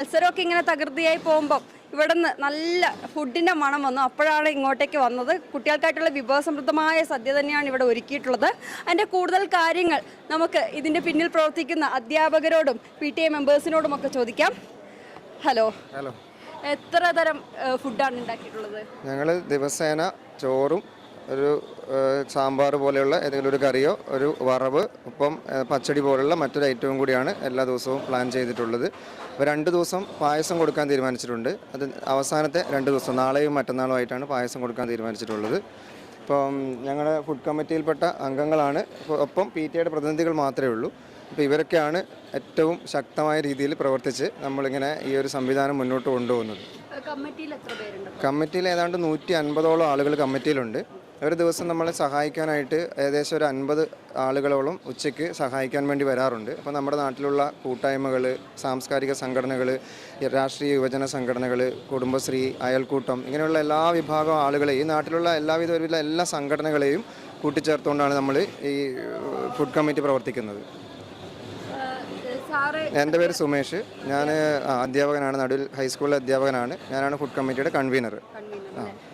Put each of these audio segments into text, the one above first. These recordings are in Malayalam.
മത്സരമൊക്കെ ഇങ്ങനെ തകൃതിയായി പോകുമ്പോൾ ഇവിടെ നിന്ന് നല്ല ഫുഡിന്റെ മണം വന്നു. അപ്പോഴാണ് ഇങ്ങോട്ടേക്ക് വന്നത്. കുട്ടികൾക്കായിട്ടുള്ള വിഭവസമൃദ്ധമായ സദ്യ തന്നെയാണ് ഇവിടെ ഒരുക്കിയിട്ടുള്ളത്. അതിന്റെ കൂടുതൽ കാര്യങ്ങൾ നമുക്ക് ഇതിന്റെ പിന്നിൽ പ്രവർത്തിക്കുന്ന അധ്യാപകരോടും പി ടി എ മെമ്പേഴ്സിനോടും ഒക്കെ ചോദിക്കാം. ഹലോ. ഹലോ. എത്ര തരം ഫുഡാണ് ഉണ്ടാക്കിയിട്ടുള്ളത്? ഞങ്ങൾ ദിവസേന ചോറും ഒരു സാമ്പാർ പോലെയുള്ള ഏതെങ്കിലും ഒരു കറിയോ ഒരു വറവ് ഒപ്പം പച്ചടി പോലുള്ള മറ്റൊരു ഐറ്റവും കൂടിയാണ് എല്ലാ ദിവസവും പ്ലാൻ ചെയ്തിട്ടുള്ളത്. അപ്പോൾ രണ്ട് ദിവസം പായസം കൊടുക്കാൻ തീരുമാനിച്ചിട്ടുണ്ട്. അത് അവസാനത്തെ രണ്ട് ദിവസം നാളെയും മറ്റന്നാളും ആയിട്ടാണ് പായസം കൊടുക്കാൻ തീരുമാനിച്ചിട്ടുള്ളത്. ഇപ്പം ഞങ്ങളുടെ ഫുഡ് കമ്മിറ്റിയിൽപ്പെട്ട അംഗങ്ങളാണ്. ഒപ്പം പി ടി ഐയുടെ പ്രതിനിധികൾ മാത്രമേ ഉള്ളൂ. അപ്പോൾ ഇവരൊക്കെയാണ് ഏറ്റവും ശക്തമായ രീതിയിൽ പ്രവർത്തിച്ച് നമ്മളിങ്ങനെ ഈ ഒരു സംവിധാനം മുന്നോട്ട് കൊണ്ടുപോകുന്നത്. കമ്മിറ്റിയിൽ ഏതാണ്ട് നൂറ്റി അൻപതോളം ആളുകൾ കമ്മിറ്റിയിലുണ്ട്. ഒരു ദിവസം നമ്മളെ സഹായിക്കാനായിട്ട് ഏകദേശം ഒരു അൻപത് ആളുകളോളം ഉച്ചയ്ക്ക് സഹായിക്കാൻ വേണ്ടി വരാറുണ്ട്. അപ്പോൾ നമ്മുടെ നാട്ടിലുള്ള കൂട്ടായ്മകൾ സാംസ്കാരിക സംഘടനകൾ രാഷ്ട്രീയ യുവജന സംഘടനകൾ കുടുംബശ്രീ അയൽക്കൂട്ടം ഇങ്ങനെയുള്ള എല്ലാ വിഭാഗം ആളുകളെയും നാട്ടിലുള്ള എല്ലാവിധ ഒരുവിധ എല്ലാ സംഘടനകളെയും കൂട്ടിച്ചേർത്തുകൊണ്ടാണ് നമ്മൾ ഈ ഫുഡ് കമ്മിറ്റി പ്രവർത്തിക്കുന്നത്. എന്റെ പേര് സുമേഷ്. ഞാൻ അധ്യാപകനാണ് നടുവിൽ ഹൈസ്കൂളിലെ അധ്യാപകനാണ്. ഞാനാണ് ഫുഡ് കമ്മിറ്റിയുടെ കൺവീനർ.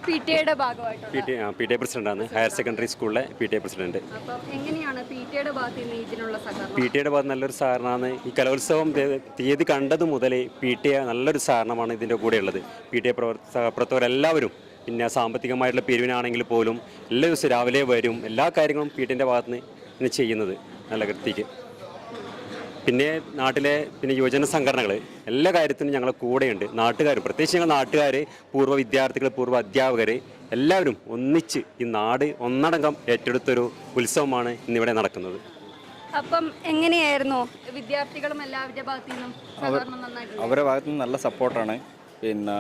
പി ടി എയുടെ ഭാഗമായിട്ടുണ്ട് P T P T A പ്രസിഡന്റാണ് ഹയർ സെക്കൻഡറി സ്കൂളിലെ പി ടി എ പ്രസിഡന്റ്. അപ്പം എങ്ങനെയാണ് പി ടി എയുടെ ഭാഗത്ത് നിന്ന് ഇതിനുള്ള സഹകരണം? പി ടി എയുടെ ഭാഗത്ത് നല്ലൊരു സഹകരണമാണ്. ഈ കലോത്സവം ദേ- തീയതി കണ്ടത് മുതൽ പി ടി എ നല്ലൊരു സഹകരണമാണ് ഇതിന്റെ കൂടെ ഉള്ളത് പി ടി എ പ്രവർത്തകരെല്ലാവരും പിന്നെ സാമ്പത്തികമായിട്ടുള്ള പിരിവിനാണെങ്കിൽ പോലും എല്ലാ ദിവസവും രാവിലെ വരും. എല്ലാ കാര്യങ്ങളും പി ടി എന്റെ ഭാഗത്ത് നിന്ന് ഇങ്ങനെ ചെയ്യുന്നത് നല്ല വൃത്തിക്ക്. പിന്നെ നാട്ടിലെ പിന്നെ യുവജന സംഘടനകൾ എല്ലാ കാര്യത്തിനും ഞങ്ങളെ കൂടെയുണ്ട്. നാട്ടുകാർ പ്രത്യേകിച്ച് ഞങ്ങൾ നാട്ടുകാർ പൂർവ വിദ്യാർത്ഥികൾ പൂർവ അധ്യാപകർ എല്ലാവരും ഒന്നിച്ച് ഈ നാട് ഒന്നടങ്കം ഏറ്റെടുത്തൊരു ഉത്സവമാണ് ഇന്നിവിടെ നടക്കുന്നത്. അപ്പം എങ്ങനെയായിരുന്നു വിദ്യാർത്ഥികളും എല്ലാവരുടെ ഭാഗത്തു നിന്നും അവരുടെ ഭാഗത്തു നിന്ന് നല്ല സപ്പോർട്ടാണ്. പിന്നെ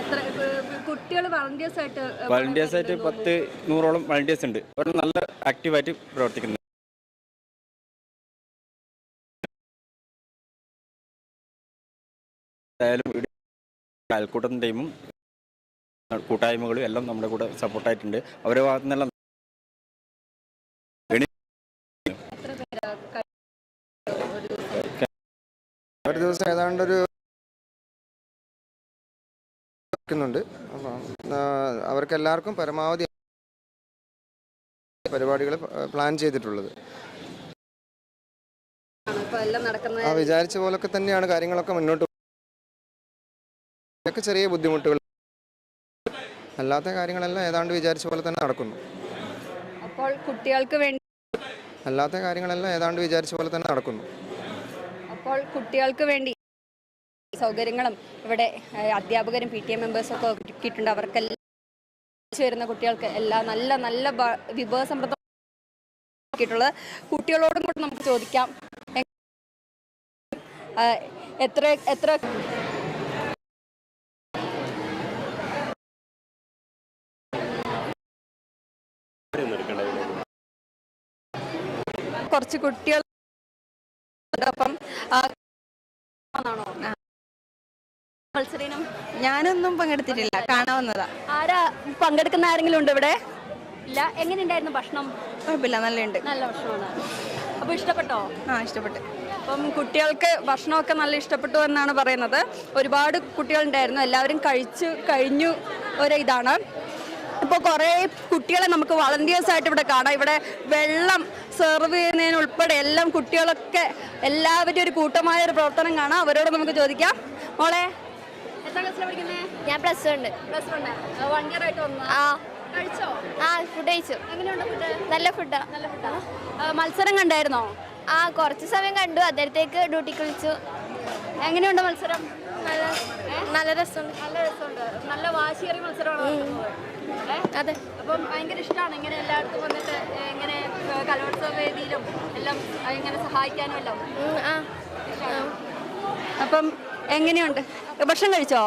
എത്ര കുട്ടികൾ വളണ്ടിയേഴ്സ് ആയിട്ട് വളണ്ടിയേഴ്സ് ആയിട്ട് പത്ത് നൂറോളം വളണ്ടിയേഴ്സ് ഉണ്ട്. അവർ നല്ല ആക്റ്റീവായിട്ട് പ്രവർത്തിക്കുന്നു എന്തായാലും ഇവിടെ അയൽക്കൂട്ടം ടീമും കൂട്ടായ്മകളും എല്ലാം നമ്മുടെ കൂടെ സപ്പോർട്ടായിട്ടുണ്ട് അവരുടെ ഭാഗത്തു നിന്നെല്ലാം ഒരു ദിവസം ഏതാണ്ട് ഒരു ുന്നുണ്ട് അപ്പം അവർക്ക് എല്ലാവർക്കും പരമാവധി പരിപാടികൾ പ്ലാൻ ചെയ്തിട്ടുള്ളത്. ആ വിചാരിച്ച പോലൊക്കെ തന്നെയാണ് കാര്യങ്ങളൊക്കെ മുന്നോട്ട് ഇതൊക്കെ ചെറിയ ബുദ്ധിമുട്ടുകൾ. അല്ലാത്ത കാര്യങ്ങളെല്ലാം ഏതാണ്ട് വിചാരിച്ച പോലെ തന്നെ നടക്കുന്നു. അപ്പോൾ കുട്ടികൾക്ക് വേണ്ടി അല്ലാത്ത കാര്യങ്ങളെല്ലാം ഏതാണ്ട് വിചാരിച്ച പോലെ തന്നെ നടക്കുന്നു. അപ്പോൾ കുട്ടികൾക്ക് വേണ്ടി സൗകര്യങ്ങളും ഇവിടെ അധ്യാപകരും പി ടി എ മെമ്പേഴ്സൊക്കെ ഒരുക്കിയിട്ടുണ്ട്. അവർക്കെല്ലാം വരുന്ന കുട്ടികൾക്ക് എല്ലാം നല്ല നല്ല വിഭവ വിഭവസമൃദ്ധം ഒരുക്കിയിട്ടുള്ളത്. കുട്ടികളോടും കൂടെ നമുക്ക് ചോദിക്കാം. എത്ര എത്ര കുറച്ച് കുട്ടികൾ അപ്പം മത്സരീനം ഞാനൊന്നും പങ്കെടുത്തിട്ടില്ല. കാണാവുന്നതാ. ആരാ? പങ്കെടുക്കുന്ന ആരെങ്കിലും ഉണ്ടോ ഇവിടെ? ഇല്ല. എങ്ങനെയുണ്ടായിരുന്നു ഭക്ഷണം? കുഴപ്പമില്ല. നല്ലുണ്ട് നല്ല ഭക്ഷണമാണ്. അപ്പോൾ ഇഷ്ടപ്പെട്ടോ? ആ ഇഷ്ടപ്പെട്ടു. അപ്പം കുട്ടികൾക്ക് ഭക്ഷണമൊക്കെ നല്ല ഇഷ്ടപ്പെട്ടു എന്നാണ് പറയുന്നത്. ഒരുപാട് കുട്ടികളുണ്ടായിരുന്നു. എല്ലാവരും കഴിച്ചു കഴിഞ്ഞു ഒരു ഇതാണ് ഇപ്പോൾ കുറേ കുട്ടികളെ നമുക്ക് വളണ്ടിയേഴ്സ് ആയിട്ട് ഇവിടെ കാണാം. ഇവിടെ വെള്ളം സെർവ് ചെയ്യുന്നതിനുൾപ്പെടെ എല്ലാം കുട്ടികളൊക്കെ എല്ലാവരുടെയും ഒരു കൂട്ടമായ ഒരു പ്രവർത്തനം കാണാം. അവരോട് നമുക്ക് ചോദിക്കാം. മോളെ ഞാൻ പ്ലസ് ഉണ്ട്. ആ. ഫുഡ് കഴിച്ചു? നല്ല ഫുഡാ മത്സരം കണ്ടായിരുന്നോ? ആ കുറച്ച് സമയം കണ്ടു. അന്നേരത്തേക്ക് ഡ്യൂട്ടിക്ക് വിളിച്ചു. എങ്ങനെയുണ്ട് മത്സരം? നല്ല രസമുണ്ട്. നല്ല രസമുണ്ട്. നല്ല വാശിയേറിയ മത്സരമാണ് അതെ. അപ്പം ഭയങ്കര ഇഷ്ടമാണ് ഇങ്ങനെ എല്ലായിടത്തും വന്നിട്ട് ഇങ്ങനെ കലോത്സവ വേദിയിലും എല്ലാം ഇങ്ങനെ സഹായിക്കാനും എല്ലാം. അപ്പം എങ്ങനെയുണ്ട്? ഭക്ഷണം കഴിച്ചോ?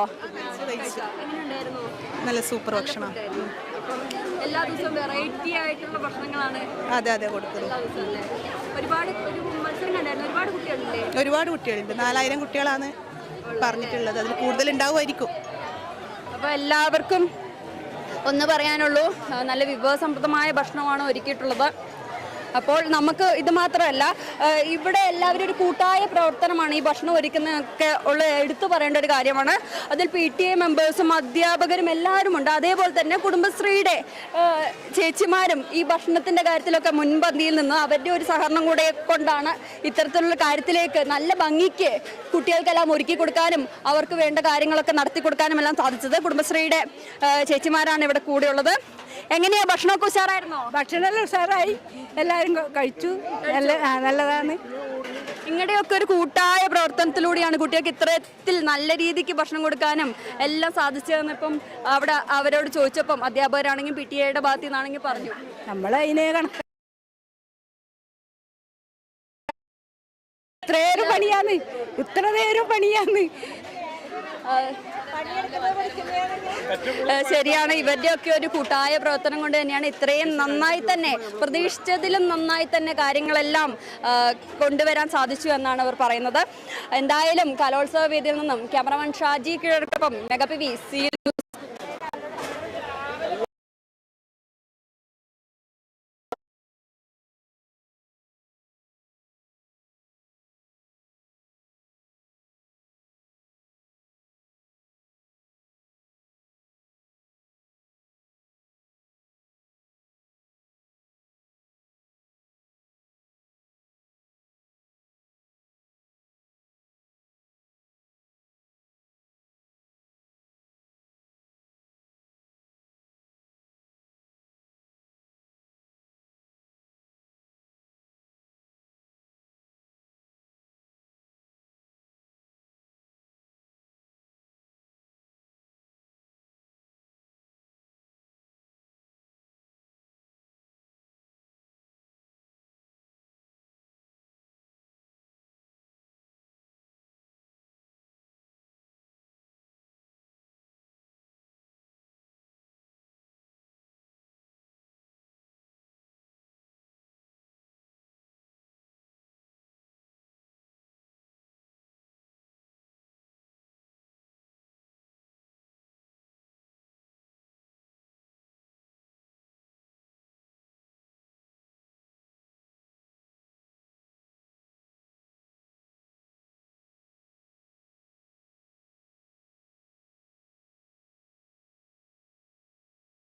നല്ല സൂപ്പർ ഭക്ഷണം. എല്ലാ ദിവസവും വെറൈറ്റി ആയിട്ടുള്ള ഭക്ഷണങ്ങളാണ് അതെ അതെ കൊടുക്കുന്നത് എല്ലാ ഒരുപാട് ഒരു മത്സരം കണ്ടായിരുന്നു. ഒരുപാട് കുട്ടികളുണ്ട് ഒരുപാട് കുട്ടികളുണ്ട്. നാലായിരം കുട്ടികളാണ്. പറഞ്ഞിട്ടുള്ളത്. അതിൽ കൂടുതൽ ഉണ്ടാവുമായിരിക്കും അപ്പോൾ എല്ലാവർക്കും ഒന്ന് പറയാനുള്ളൂ നല്ല വിഭവസമൃദ്ധമായ ഭക്ഷണമാണ് ഒരുക്കിയിട്ടുള്ളത്. അപ്പോൾ നമുക്ക് ഇത് മാത്രമല്ല ഇവിടെ എല്ലാവരും ഒരു കൂട്ടായ പ്രവർത്തനമാണ് ഈ ഭക്ഷണം ഒരുക്കുന്നതൊക്കെ ഉള്ള എടുത്തു പറയേണ്ട ഒരു കാര്യമാണ്. അതിൽ പി ടി എ മെമ്പേഴ്സും അധ്യാപകരും എല്ലാവരും ഉണ്ട്. അതേപോലെ തന്നെ കുടുംബശ്രീയുടെ ചേച്ചിമാരും ഈ ഭക്ഷണത്തിന്റെ കാര്യത്തിലൊക്കെ മുൻപന്തിയിൽ നിന്ന് അവരുടെ ഒരു സഹകരണം കൂടെ കൊണ്ടാണ് ഇത്തരത്തിലുള്ള കാര്യത്തിലേക്ക് നല്ല ഭംഗിക്ക് കുട്ടികൾക്കെല്ലാം ഒരുക്കി കൊടുക്കാനും അവർക്ക് വേണ്ട കാര്യങ്ങളൊക്കെ നടത്തി കൊടുക്കാനും എല്ലാം സാധിച്ചത് കുടുംബശ്രീയുടെ ചേച്ചിമാരാണ് ഇവിടെ കൂടെയുള്ളത്. എങ്ങനെയാ ഭക്ഷണമൊക്കെ ഉഷാറായിരുന്നോ? ഭക്ഷണമെല്ലാം ഉഷാറായി. എല്ലാവരും കഴിച്ചു. നല്ല ആ, നല്ലതാണ്. നിങ്ങളുടെയൊക്കെ ഒരു കൂട്ടായ പ്രവർത്തനത്തിലൂടെയാണ് കുട്ടികൾക്ക് ഇത്രത്തിൽ നല്ല രീതിക്ക് ഭക്ഷണം കൊടുക്കാനും എല്ലാം സാധിച്ചതെന്ന് ഇപ്പം അവിടെ അവരോട് ചോദിച്ചപ്പം അധ്യാപകരാണെങ്കിലും പി ടി എയുടെ ഭാഗത്തു നിന്നാണെങ്കിൽ പറഞ്ഞു. നമ്മൾ അതിനെ കണക്ക് ഇത്രയേറെ പണിയാന്ന് ഇത്ര നേരം പണിയാന്ന് ശരിയാണ്. ഇവരുടെയൊക്കെ ഒരു കൂട്ടായ പ്രവർത്തനം കൊണ്ട് തന്നെയാണ് ഇത്രയും നന്നായി തന്നെ പ്രതീക്ഷിച്ചതിലും നന്നായി തന്നെ കാര്യങ്ങളെല്ലാം കൊണ്ടുവരാൻ സാധിച്ചു എന്നാണ് അവർ പറയുന്നത്. എന്തായാലും കലോത്സവ വേദിയിൽ നിന്നും ക്യാമറമാൻ ഷാജി കിഴക്കൊപ്പം മെഗാ വി സി